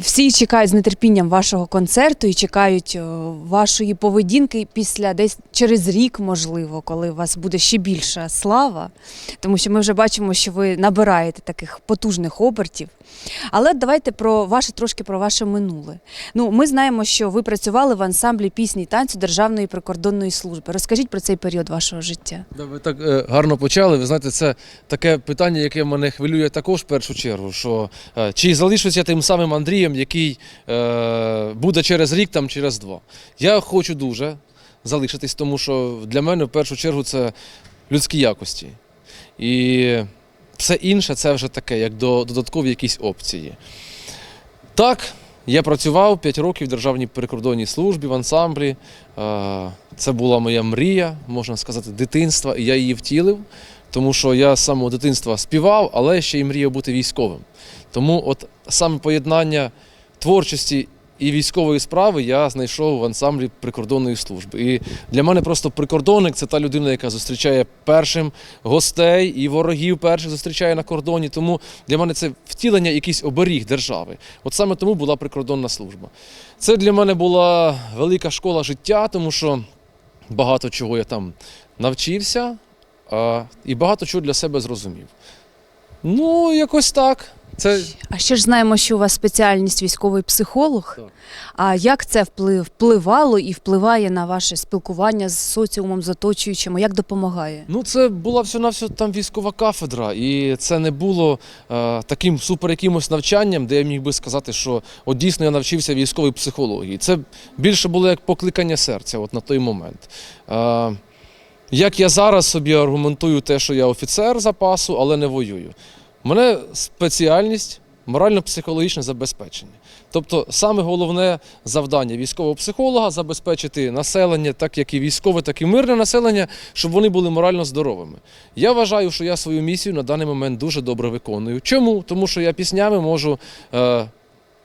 всі чекають з нетерпінням вашого концерту і чекають е, вашої поведінки після десь через рік, можливо, коли у вас буде ще більша слава. Тому що ми вже бачимо, що ви набираєте таких потужних обертів. Але давайте про ваше трошки про ваше минуле. Ну, ми знаємо, що ви працювали в ансамблі пісні і танцю Державної прикордонної служби. Розкажіть про цей період вашого життя. Да, ви так е, гарно почали. Ви знаєте, це таке питання, яке мене хвилює також в першу чергу. Що е, чи залишуся тим самим Андрієм, який е, буде через рік, там через два. Я хочу дуже залишитись, тому що для мене в першу чергу це людські якості. І все інше це вже таке, як до, додаткові якісь опції. Так, я працював 5 років в Державній прикордонній службі в ансамблі. Е, Це була моя мрія, можна сказати, дитинства, і я її втілив, тому що я з самого дитинства співав, але ще й мріяв бути військовим. Тому от саме поєднання творчості і військової справи я знайшов в ансамблі прикордонної служби. І для мене просто прикордонник це та людина, яка зустрічає першим гостей і ворогів перших зустрічає на кордоні. Тому для мене це втілення якийсь оберіг держави. От саме тому була прикордонна служба. Це для мене була велика школа життя, тому що багато чого я там навчився і багато чого для себе зрозумів. Ну, якось так. Це А ще ж знаємо, що у вас спеціальність військовий психолог. Так. А як це вплив, впливало і впливає на ваше спілкування з соціумом, з оточуючими? Як допомагає? Ну, це була всього на все там військова кафедра, і це не було е, таким супер якимось навчанням, де я міг би сказати, що от дійсно я навчився військовій психології. Це більше було як покликання серця, от на той момент. Е, як я зараз собі аргументую те, що я офіцер запасу, але не воюю. Мене спеціальність морально-психологічне забезпечення. Тобто, саме головне завдання військового психолога забезпечити населення, так як і військове, так і мирне населення, щоб вони були морально здоровими. Я вважаю, що я свою місію на даний момент дуже добре виконую. Чому? Тому що я піснями можу е,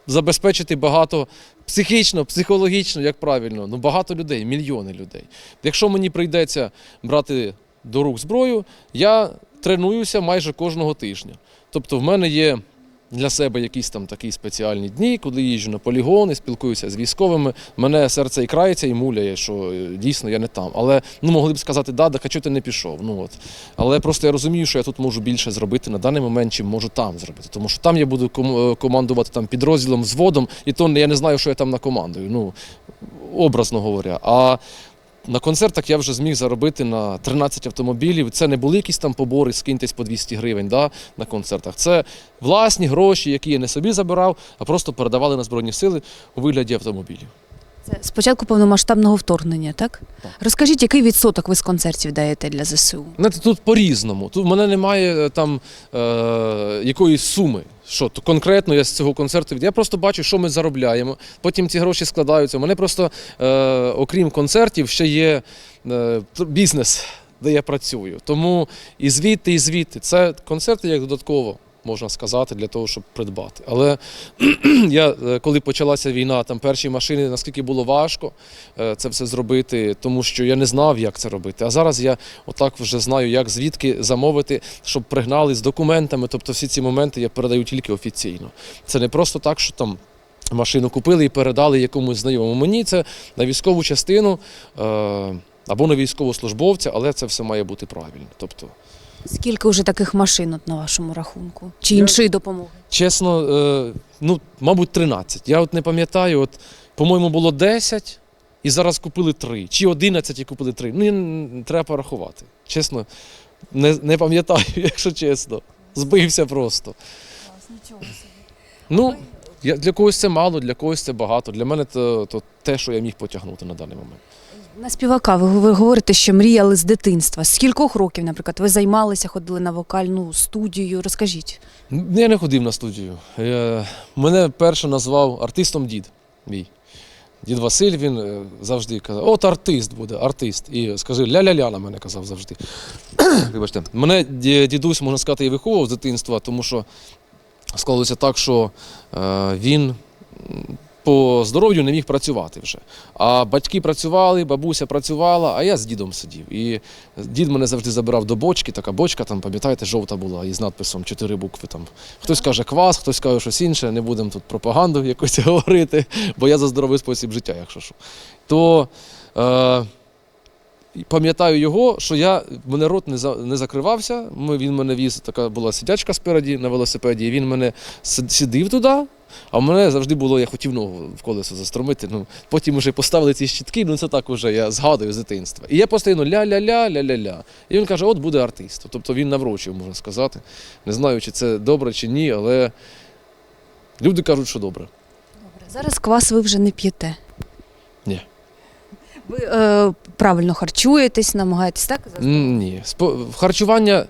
забезпечити багато психічно, психологічно, як правильно, ну багато людей, мільйони людей. Якщо мені прийдеться брати до рук зброю, я тренуюся майже кожного тижня. Тобто, в мене є для себе якісь там такі спеціальні дні, коли їжджу на полігони, спілкуюся з військовими. Мене серце і крається, і муляє, що е, дійсно я не там. Але ну могли б сказати, да, да, чого ти не пішов. Ну от. Але просто я розумію, що я тут можу більше зробити на даний момент, чим можу там зробити. Тому що там я буду е, командувати там підрозділом, взводом, і то я не знаю, що я там накомандую. Ну, образно говоря. А на концертах я вже зміг заробити на 13 автомобілів. Це не були якісь там побори, скиньтесь по 200 гривень да, на концертах. Це власні гроші, які я не собі забирав, а просто передавали на Збройні сили у вигляді автомобілів. Це спочатку повномасштабного вторгнення, так? Так. Розкажіть, який відсоток ви з концертів даєте для ЗСУ? Знаєте, тут по-різному. Тут в мене немає е, там е, якоїсь суми. Що то конкретно я з цього концерту Я просто бачу, що ми заробляємо. Потім ці гроші складаються. У мене просто, е, окрім концертів, ще є е, бізнес, де я працюю. Тому і звідти, і звідти. Це концерти як додатково. Можна сказати, для того, щоб придбати. Але я, е, коли почалася війна, там перші машини, наскільки було важко е, це все зробити, тому що я не знав, як це робити. А зараз я отак вже знаю, як звідки замовити, щоб пригнали з документами. Тобто всі ці моменти я передаю тільки офіційно. Це не просто так, що там. Машину купили і передали якомусь знайомому. Мені це на військову частину е, або на військовослужбовця, але це все має бути правильно. Тобто, Скільки вже таких машин от на вашому рахунку? Чи іншої допомоги? чесно, е, ну, мабуть, 13. Я от не пам'ятаю, от, по-моєму, було 10, і зараз купили 3. Чи 11 і купили 3. Ну, треба порахувати. Чесно, не, не пам'ятаю, якщо чесно. Збився просто. Ну, я, для когось це мало, для когось це багато. Для мене то, то те, що я міг потягнути на даний момент. На співака ви, ви говорите, що мріяли з дитинства. З кількох років, наприклад, ви займалися, ходили на вокальну студію. Розкажіть. Я не ходив на студію. Е, Мене перше назвав артистом дід мій. Дід Василь він е, завжди казав, от артист буде, артист. І скажи, ля-ля-ля на мене казав завжди. Вибачте, мене дідусь, можна сказати, і виховував з дитинства, тому що склалося так, що е, він по здоров'ю не міг працювати вже. А батьки працювали, бабуся працювала, а я з дідом сидів. І дід мене завжди забирав до бочки, така бочка, там, пам'ятаєте, жовта була із надписом чотири букви. Там. Хтось каже квас, хтось каже щось інше, не будемо тут пропаганду якось говорити, бо я за здоровий спосіб життя, якщо що. То е, пам'ятаю його, що я, в мене рот не, за, не закривався. Ми, він мене віз, така була сидячка спереді на велосипеді, він мене сид- сидив туди. А в мене завжди було, я хотів ногу в колесо застромити. Ну, потім вже поставили ці щитки, ну це так уже я згадую з дитинства. І я постійно ля-ля-ля, ля-ля-ля. І він каже, от буде артист. Тобто він наврочив, можна сказати. Не знаю, чи це добре, чи ні, але люди кажуть, що добре. Зараз квас ви вже не п'єте. Ні. Ви е, правильно харчуєтесь, намагаєтесь так? Ні. Спо- Харчування.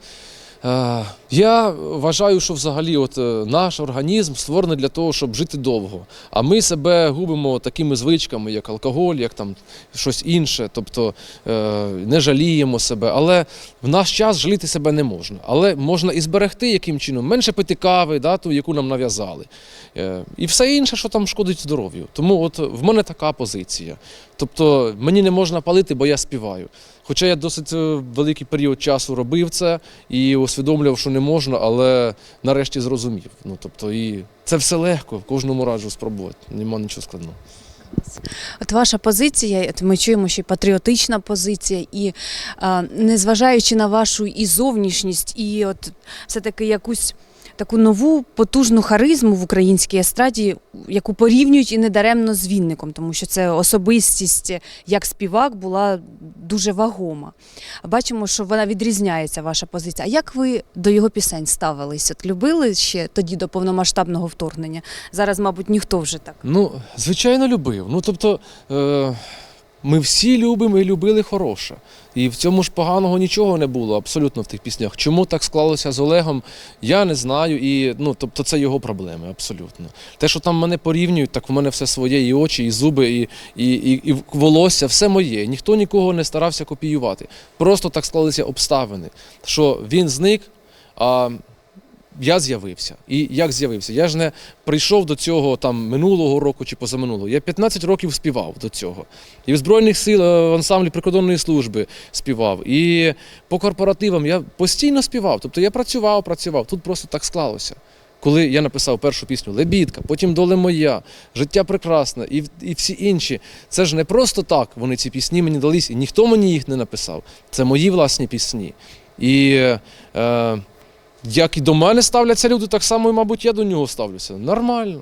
Е, я вважаю, що взагалі от, е, наш організм створений для того, щоб жити довго. А ми себе губимо такими звичками, як алкоголь, як там щось інше. Тобто е, не жаліємо себе. Але в наш час жаліти себе не можна. Але можна і зберегти яким чином, менше пити кави, да, ту, яку нам нав'язали. Е, і все інше, що там шкодить здоров'ю. Тому от в мене така позиція. Тобто мені не можна палити, бо я співаю. Хоча я досить великий період часу робив це і усвідомлював, що не можна, але нарешті зрозумів. Ну тобто, і це все легко, кожному раджу спробувати. Нема нічого складного. От ваша позиція, от ми чуємо, що патріотична позиція, і незважаючи на вашу і зовнішність, і от все-таки якусь таку нову потужну харизму в українській естраді, яку порівнюють і недаремно з Вінником, тому що це особистість як співак була дуже вагома. Бачимо, що вона відрізняється, ваша позиція. А як ви до його пісень ставились? От любили ще тоді до повномасштабного вторгнення? Зараз, мабуть, ніхто вже так. Ну, звичайно, любив. Ну тобто. Е- ми всі любимо і любили хороше. І в цьому ж поганого нічого не було абсолютно в тих піснях. Чому так склалося з Олегом, я не знаю. І ну, тобто це його проблеми, абсолютно. Те, що там мене порівнюють, так в мене все своє, і очі, і зуби, і, і, і, і волосся, все моє. Ніхто нікого не старався копіювати. Просто так склалися обставини, що він зник. А я з'явився. І як з'явився? Я ж не прийшов до цього там минулого року чи позаминулого. Я 15 років співав до цього. І в Збройних сил е, в ансамблі прикордонної служби співав. І по корпоративам я постійно співав. Тобто я працював, працював. Тут просто так склалося. Коли я написав першу пісню Лебідка, потім Доле моя, Життя прекрасне і, і всі інші. Це ж не просто так. Вони ці пісні мені дались, і ніхто мені їх не написав. Це мої власні пісні. І е, як і до мене ставляться люди, так само, і, мабуть, я до нього ставлюся. Нормально.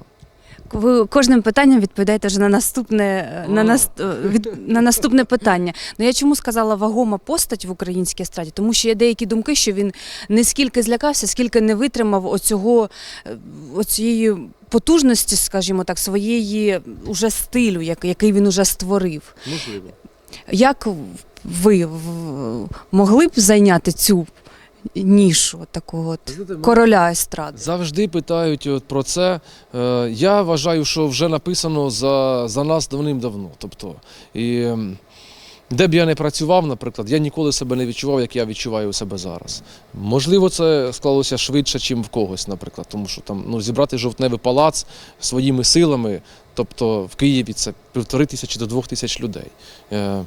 Ви кожним питанням відповідаєте вже на наступне, е, на, нас, е, від, на наступне питання. Ну я чому сказала вагома постать в українській естраді? Тому що є деякі думки, що він не скільки злякався, скільки не витримав оцього е, оцієї потужності, скажімо так, своєї уже стилю, як- який він уже створив. Можливо. Як ви могли б зайняти цю нішу от такого от короля естради? Завжди питають от про це. Е, Я вважаю, що вже написано за, за нас давним-давно. Тобто, і, де б я не працював, наприклад, я ніколи себе не відчував, як я відчуваю себе зараз. Можливо, це склалося швидше, ніж в когось, наприклад, тому що там ну, зібрати жовтневий палац своїми силами, тобто в Києві це півтори тисячі до двох тисяч людей. Е,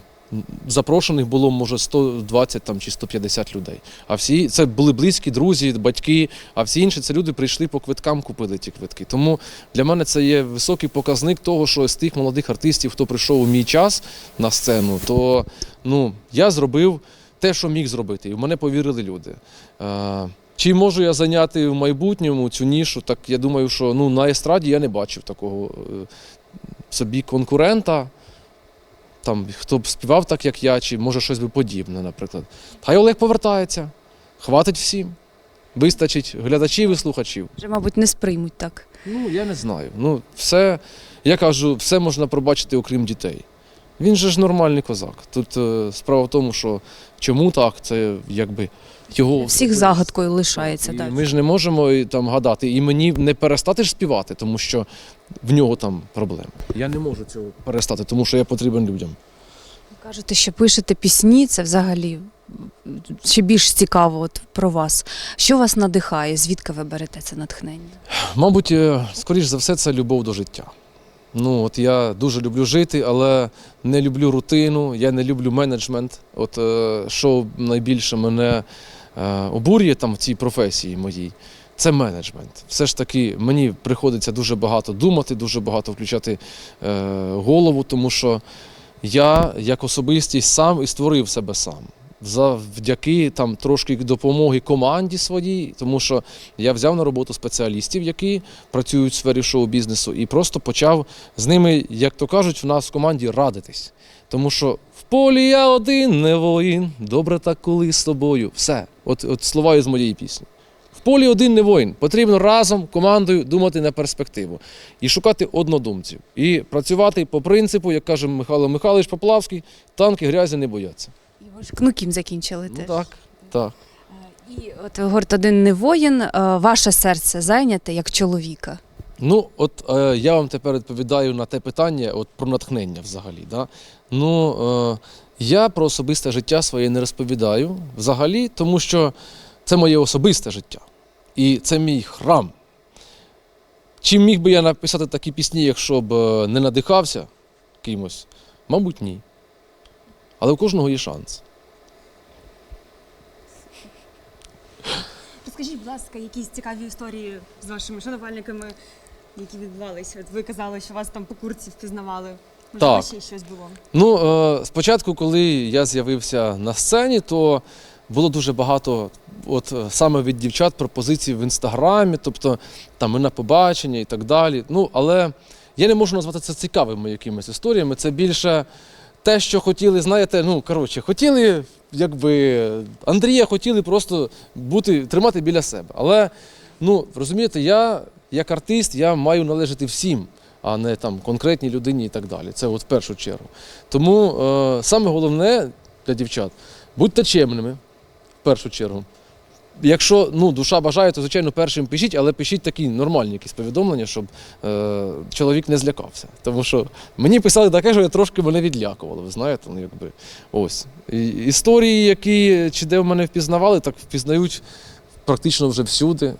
Запрошених було, може, 120 там, чи 150 людей. А всі це були близькі друзі, батьки, а всі інші це люди прийшли по квиткам, купили ті квитки. Тому для мене це є високий показник того, що з тих молодих артистів, хто прийшов у мій час на сцену, то ну, я зробив те, що міг зробити, і в мене повірили люди. Чи можу я зайняти в майбутньому цю нішу? Так я думаю, що ну, на естраді я не бачив такого е, собі конкурента. Там, хто б співав так, як я, чи може щось би подібне, наприклад. Хай Олег повертається, хватить всім. Вистачить глядачів і слухачів. Вже, мабуть, не сприймуть так. Ну, я не знаю. Ну, все, я кажу, все можна пробачити, окрім дітей. Він же ж нормальний козак. Тут е, справа в тому, що чому так, це якби його. Всіх загадкою лишається. І Так. Ми ж не можемо і, там гадати. І мені не перестати ж співати, тому що в нього там проблеми. Я не можу цього перестати, тому що я потрібен людям. Кажете, що пишете пісні, це взагалі ще більш цікаво от про вас. Що вас надихає? Звідки ви берете це натхнення? Мабуть, е, скоріш за все, це любов до життя. Ну, от я дуже люблю жити, але не люблю рутину, я не люблю менеджмент. От е, що найбільше мене е, обурює там в цій професії моїй, це менеджмент. Все ж таки, мені приходиться дуже багато думати, дуже багато включати е, голову, тому що я як особистість сам і створив себе сам. Завдяки там трошки допомоги команді своїй, тому що я взяв на роботу спеціалістів, які працюють в сфері шоу-бізнесу, і просто почав з ними, як то кажуть, в нас в команді радитись. Тому що в полі я один, не воїн, добре так коли з тобою. Все, от, от слова із моєї пісні. В полі один не воїн. Потрібно разом командою думати на перспективу і шукати однодумців. І працювати по принципу, як каже Михайло Михайлович Поплавський, танки грязі не бояться. Ви ж кнукім закінчили Ну теж. так, так. І от гурт один не воїн, е, ваше серце зайняте як чоловіка. Ну, от е, я вам тепер відповідаю на те питання от, про натхнення взагалі. Да? Ну, е, я про особисте життя своє не розповідаю взагалі, тому що це моє особисте життя. І це мій храм. Чи міг би я написати такі пісні, якщо б е, не надихався кимось? Мабуть, ні. Але у кожного є шанс. Розкажіть, будь ласка, якісь цікаві історії з вашими шанувальниками, які відбувалися. От ви казали, що вас там по курці впізнавали. Можливо, Так. ще щось було. Ну, е, спочатку, коли я з'явився на сцені, то було дуже багато, от е, саме від дівчат, пропозицій в інстаграмі, тобто там ми на побачення і так далі. Ну, але я не можу назвати це цікавими якимись історіями. Це більше те, що хотіли, знаєте, ну коротше, хотіли, якби Андрія хотіли просто бути, тримати біля себе. Але ну, розумієте, я як артист, я маю належати всім, а не там конкретній людині і так далі. Це от в першу чергу. Тому е, саме головне для дівчат будьте чемними, в першу чергу. Якщо ну, душа бажає, то звичайно першим пишіть, але пишіть такі нормальні якісь повідомлення, щоб е, чоловік не злякався. Тому що мені писали таке, що я трошки мене відлякувало, ви знаєте, ну якби ось. І, історії, які чи де в мене впізнавали, так впізнають практично вже всюди.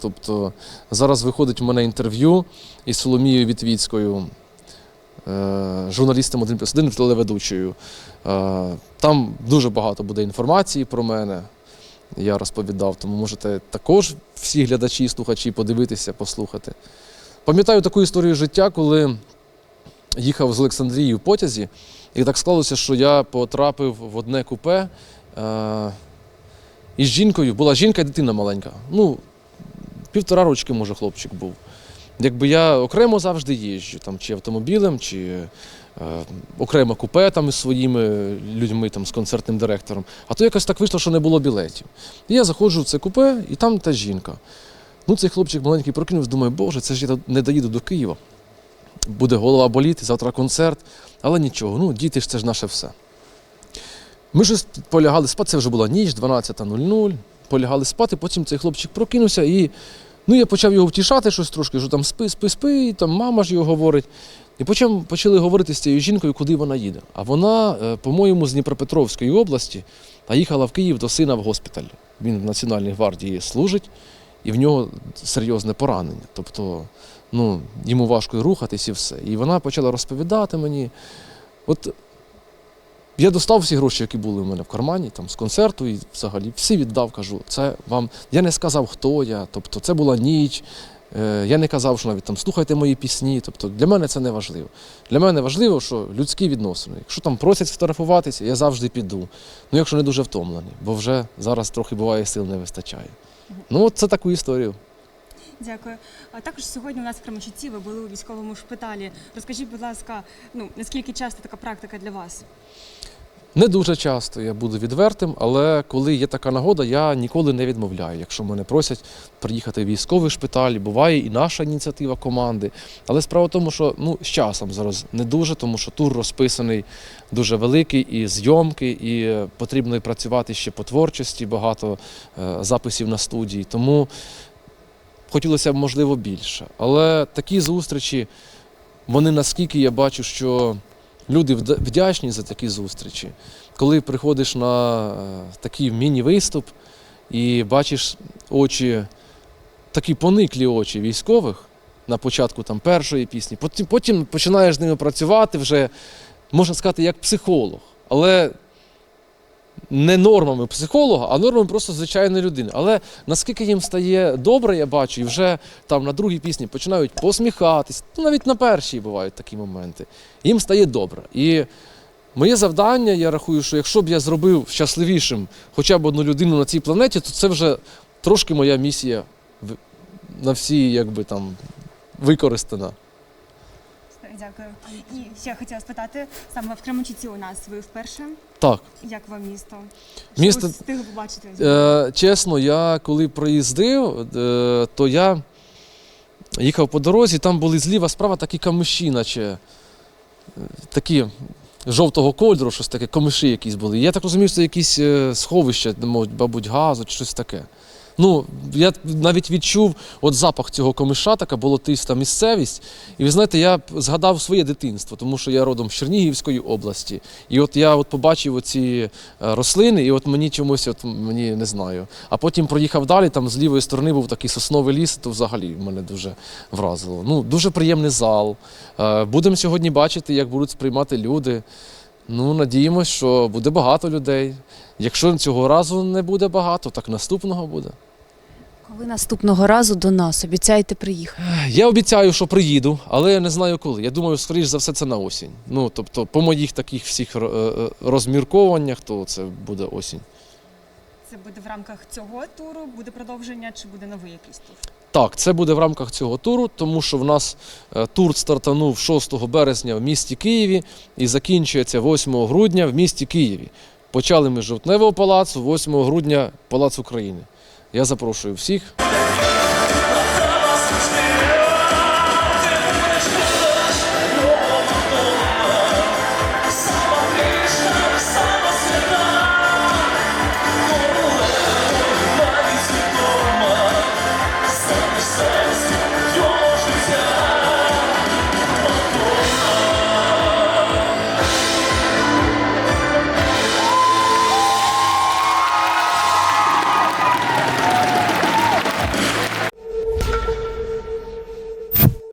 Тобто зараз виходить у мене інтерв'ю із Соломією Вітвіцькою, е, журналістом 1 плюс 1, телеведучою. Е, Там дуже багато буде інформації про мене. Я розповідав, тому можете також всі глядачі і слухачі подивитися, послухати. Пам'ятаю таку історію життя, коли їхав з Олександрії в потязі, і так склалося, що я потрапив в одне купе е, із жінкою. Була жінка і дитина маленька. Ну, півтора рочки, може, хлопчик був. Якби я окремо завжди їжджу, там, чи автомобілем, чи окремо купе там із своїми людьми, там, з концертним директором. А то якось так вийшло, що не було білетів. І я заходжу в це купе, і там та жінка. Ну, цей хлопчик маленький прокинувся, думаю, боже, це ж я не доїду до Києва. Буде голова боліти, завтра концерт. Але нічого, ну, діти ж це ж наше все. Ми ж полягали спати, це вже була ніч, 12.00. Полягали спати, потім цей хлопчик прокинувся і ну, я почав його втішати щось трошки, що там спи, спи, спи, там мама ж його говорить. І почав, почали говорити з цією жінкою, куди вона їде. А вона, е, по-моєму, з Дніпропетровської області, а їхала в Київ до сина в госпіталь. Він в Національній гвардії служить, і в нього серйозне поранення. Тобто, ну, йому важко рухатись і все. І вона почала розповідати мені. От я достав всі гроші, які були в мене в кармані, там, з концерту, і взагалі всі віддав, кажу, це вам. Я не сказав, хто я, тобто це була ніч. Е, Я не казав, що навіть там слухайте мої пісні. Тобто для мене це не важливо. Для мене важливо, що людські відносини. Якщо там просять сфотографуватися, я завжди піду. Ну, якщо не дуже втомлений, бо вже зараз трохи буває сил не вистачає. Ну, от це таку історію. Дякую. А також сьогодні у нас в Кременчуці ви були у військовому шпиталі. Розкажіть, будь ласка, ну наскільки часто така практика для вас? Не дуже часто я буду відвертим, але коли є така нагода, я ніколи не відмовляю. Якщо мене просять приїхати в військовий шпиталь, буває і наша ініціатива команди. Але справа в тому, що ну, з часом зараз не дуже, тому що тур розписаний дуже великий, і зйомки, і потрібно і працювати ще по творчості, багато е, записів на студії. Тому хотілося б, можливо, більше. Але такі зустрічі, вони наскільки я бачу, що люди вдячні за такі зустрічі. Коли приходиш на е, такий міні-виступ і бачиш очі, такі пониклі очі військових, на початку там, першої пісні. Потім, потім починаєш з ними працювати вже, можна сказати, як психолог. Але не нормами психолога, а нормами просто звичайної людини. Але наскільки їм стає добре, я бачу, і вже там на другій пісні починають посміхатись, ну навіть на першій бувають такі моменти. Їм стає добре. І моє завдання, я рахую, що якщо б я зробив щасливішим хоча б одну людину на цій планеті, то це вже трошки моя місія на всі, якби там використана. Дякую. І ще хотіла спитати, саме в Кременчуці у нас ви вперше. Так. Як вам місто? Місто- ви встигли побачити? Е, чесно, я коли проїздив, е, то я їхав по дорозі, там були зліва справа такі камиші, наче е, такі жовтого кольору, щось таке, камиші якісь були. Я так розумів, що це якісь е, сховища, мабуть, газу чи щось таке. Ну, я навіть відчув от запах цього комиша, така болотиста місцевість. І ви знаєте, я згадав своє дитинство, тому що я родом з Чернігівської області. І от я от побачив оці е, рослини, і от мені чомусь, от мені не знаю. А потім проїхав далі, там з лівої сторони був такий сосновий ліс, то взагалі мене дуже вразило. Ну, дуже приємний зал. Е, Будемо сьогодні бачити, як будуть сприймати люди. Ну, надіємось, що буде багато людей. Якщо цього разу не буде багато, так наступного буде. Коли наступного разу до нас обіцяєте приїхати? Я обіцяю, що приїду, але я не знаю коли. Я думаю, скоріш за все, це на осінь. Ну, тобто, по моїх таких всіх е, е, розміркованнях, то це буде осінь. Це буде в рамках цього туру, буде продовження чи буде новий якийсь тур? Так, це буде в рамках цього туру, тому що в нас е, тур стартанув 6 березня в місті Києві і закінчується 8 грудня в місті Києві. Почали ми з Жовтневого палацу, 8 грудня Палац України. Я запрошую всіх.